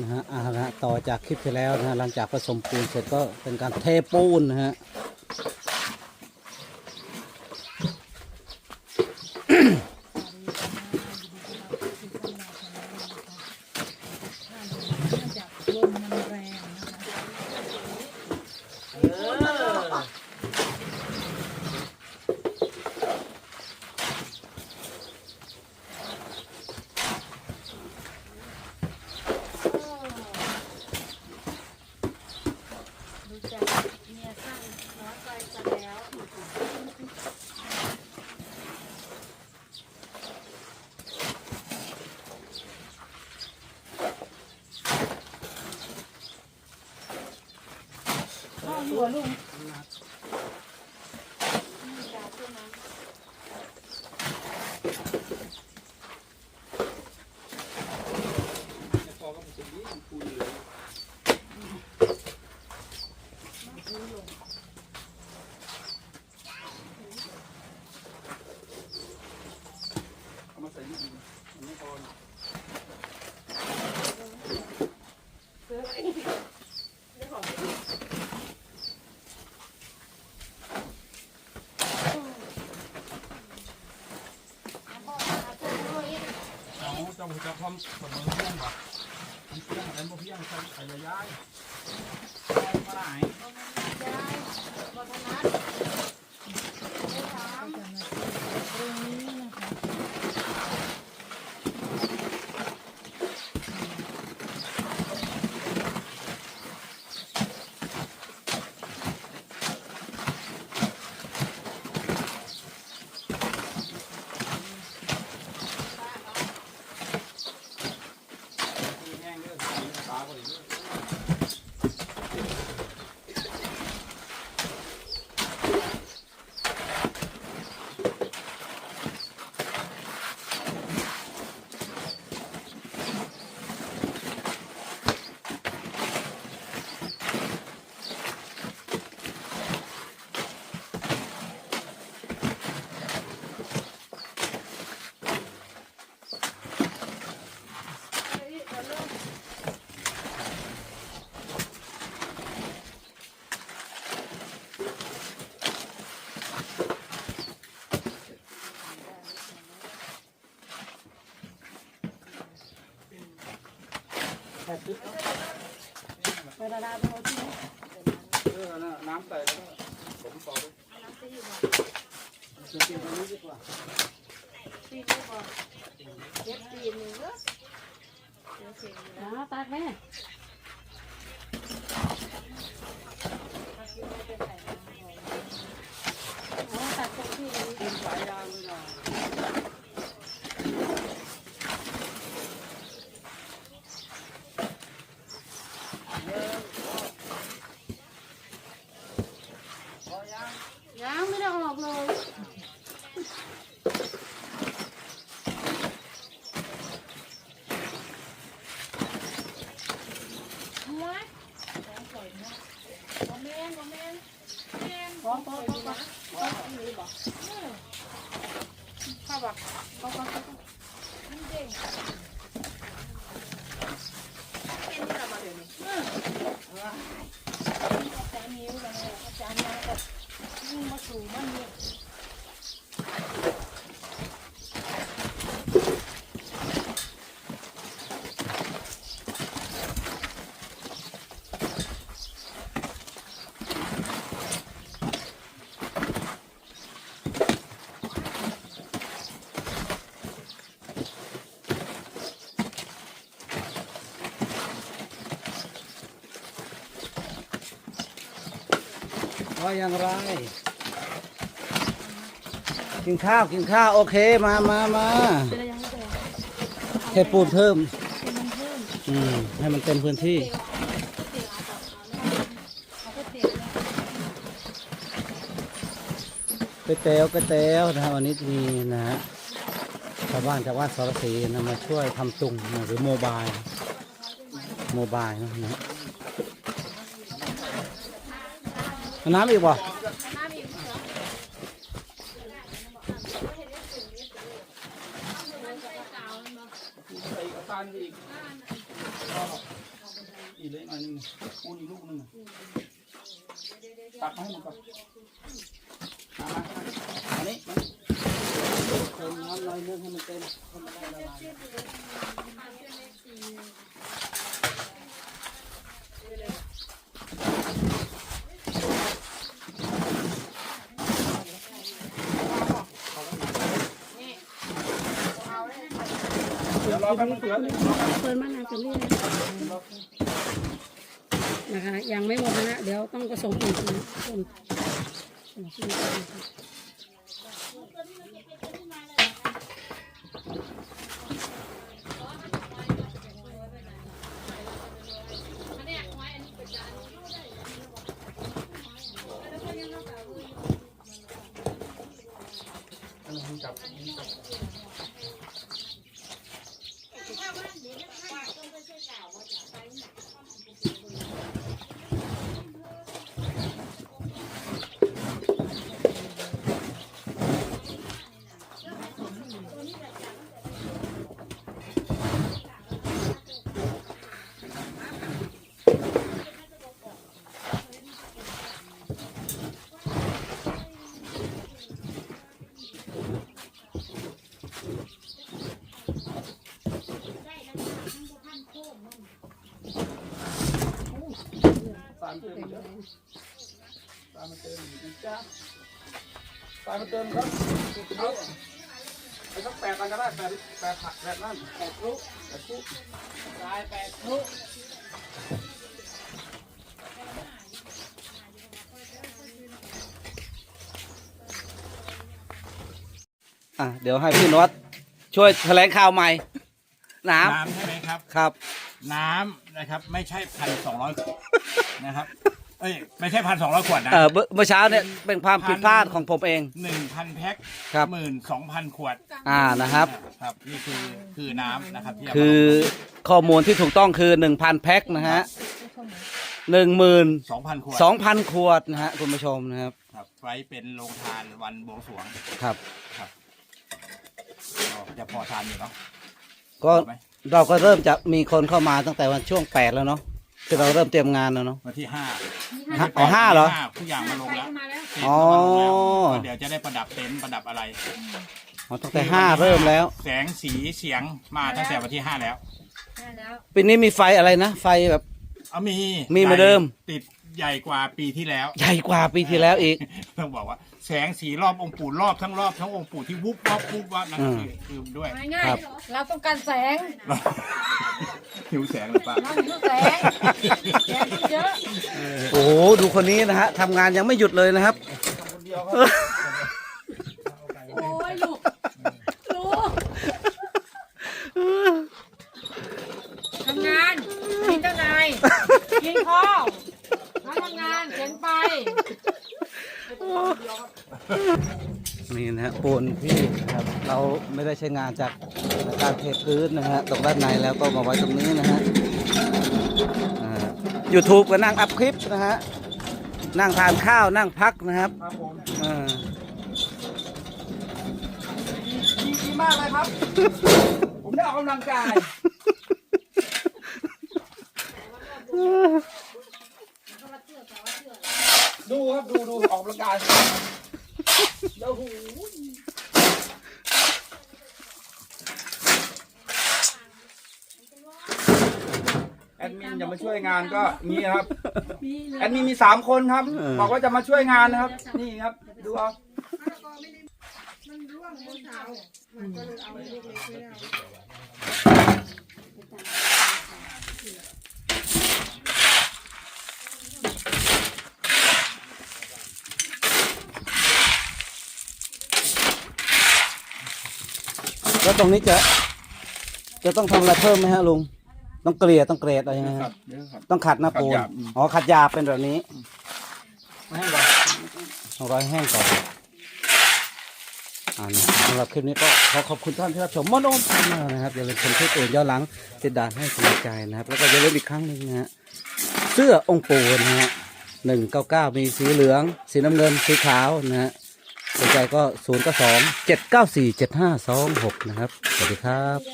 นะฮะอ่านะฮะต่อจากคลิปที่แล้วนะฮะหลังจากผสมปูนเสร็จก็เป็นการเทปูนนะฮะ จากลมมันแรงนะคะ ดูจากเมียสั้นน้อยไปซะแล้ว พ่ออยู่กับลุง จากตัวนั้น เอาเจ้าจะพร้อมสมมติเพียงบ่มันเพียงอะไรบ่เพียนใส่ใส่ย้ายมาไหน วัฒนัท ตรงนี้นะคะ แห้งเด้อตาบ่ดี ไปดาดาไปเอาที่นี่เออน่ะน้ำใส่แล้วก็ผมต่อไปจะเปลี่ยนตรงนี้ดีกว่าตีนบอกเย็บตีนหนึ่งเด้อเดี๋ยวเสียงอยู่อ๋นะอตัดแม่ถ้าคิดว่าจะใส่น้ำหอม อ๋อตัดตรงที่นี้ เป็นสายยางเลยนะ ยังไม่ได้ออกเลย หัว โมเมนโมเมนแม่น พอพอพอพอ ข้าวบัก พอพอพอ มันเด้งเป็นที่เรามาเดี๋ยวนี้ อาจารย์นิ้วกันเลยอาจารย์มากับยิ่งมาสู่มันเนี่ย ว่าอย่างไร กินข้าวกินข้าวโอเคมามามาเป็นอะไรยังไม่ได้เทปูนเพิ่ม เป็นมันเพิ่มอืมให้มันเต็มพื้นที่เอาก็เตี๋ยวแล้วก๋วยเตี๋ยวก๋วยเตี๋ยวนะฮะวันนี้มีนะฮะชาวบ้านจากวัดสรศรีนะมาช่วยทำตุงนะหรือโมบาย โมบายนะนะฮะเอา น้ำอีกบ่อีกเล็กหน่อยหนึงปูนอีกลูกนึงตักให้มันก่อนมาอันนี้มาเติมน้ำหน่อยนึงให้มันเต็มให้มันได้ละลาย เดี๋ยวรอแป๊บนึงเสือเปิดมานาจะนี่นะคะยังไม่หมดนะเดี๋ยวต้องผสมอีกนะผสมผสมอีกนะค เติมเยอะสารมาเติมอีกนะจ๊ะสารมาเติมครับเอาไปสักแปดกันก็ได้แปดแปดผักแปดนั่นแปดลูกแปดลูกลายแปดทุกอะเดี๋ยวให้พี่นวัดช่วยแถลงข่าวใหม่ น้น้ำใช่ไหมครับำครับ น้ำนะครับ ไม่ใช่พันสองร้อย นะครับ เอ้ยไม่ใช่พันสองร้อยขวดนะ เออเมื่อเมื่อเช้าเนี่ยเป็นความผิดพลาดของผมเอง หนึ่งพันแพ็คครับ หมื่นสองพันขวดอ่านะครับ ครับ นี่คือคือน้ำนะครับที่เามาคือข้อมูลที่ถูกต้องคือ 1,000 แพ็คนะฮะหนึ่งหมื่นสองพันขวดสองพันขวดนะฮะคุณผู้ชมนะครับครับไว้เป็นโรงทานวันบวงสรวงครับ ครับก็จะพอทานอยู่เนาะก็พอไหมเราก็เริ่มจะมีคนเข้ามาตั้งแต่วันช่วงแปดแล้วเนาะ คือเราเริ่มเตรียมงานแล้วเนาะ วันที่ห้าห้าอ๋อห้าเหรอ ทุกอย่างมาลงแล้วเต็นท์อ๋อก็มาลงแล้วเดี๋ยวจะได้ประดับเต็นท์ประดับอะไรอ๋อตั้งแต่ห้าเริ่มแล้ว แสงสีเสียงมาตั้งแต่วันที่ห้าแล้วปีนี้มีไฟอะไรนะ ไฟแบบ เอามีมีเหมือนเดิม ติด ใหญ่กว่าปีที่แล้ว ใหญ่กว่าปีที่แล้วอีก ต้องบอกว่าแสงสีรอบองค์ปู่รอบทั้งรอบทั้งองค์ปู่ที่วุบวับวุบวับนั่นอืมคือคือด้วยง่ายครับ ๆเราต้องการแสงหิวแสงหรือเปล่าเราหิวแสงแสงเยอะโอ้โหดูคนนี้นะฮะทำงานยังไม่หยุดเลยนะครับคนเดียวครับโอ้ยลูกลูกทำงานมีเจ้านายกินข้าวมาทำงานเขียนไป นี่นะฮะปูนที่นะครับเราไม่ได้ใช้งานจากการเทพื้นนะฮะตรงด้านในแล้วก็มาไว้ตรงนี้นะฮะยูทูบก็นั่งอัพคลิปนะฮะนั่งทานข้าวนั่งพักนะครับครับผมอ่าดีดีมากเลยครับ ผมได้ออกกำลังกาย ดู ครับดูดูออกกำลังกายแล้วหูแอดมินจะมาช่วยงานก็นี่ครับแอดมินมีสามคนครับ บอกว่าจะมาช่วยงานนะครับ นี่ครับ ดูเอา แล้วตรงนี้จะ จะต้องทำอะไรเพิ่มไหมฮะลุง ต้องเกลี่ยต้องเกรดอะไรยังไงครัฮะบเดี๋ยวครับต้องขัดหน้าปูนขัดหยาบอืมอ๋อขัดหยาบเป็นแบบนี้ไม่ให้หรอกเอาไว้แห้งก่อนอ่านะสำหรับคลิปนี้ก็ขอขอบคุณท่านที่รับชมมโนมมากนะครับอย่าลืมชมคลิปอื่นย้อนหลังติดดานให้กำลังใจนะครับ แล้วก็อย่าลืมอีกครั้งหนึ่งนะฮะเสื้อองค์ปู่นะฮะหนึ่งเก้าเก้ามีสีเหลือง สีน้ำเงินสีขาวนะฮะ สนใจก็ศูนย์ก็สองเจ็ดเก้าสี่เจ็ดห้าสองหกนะครับ สวัสดีครับ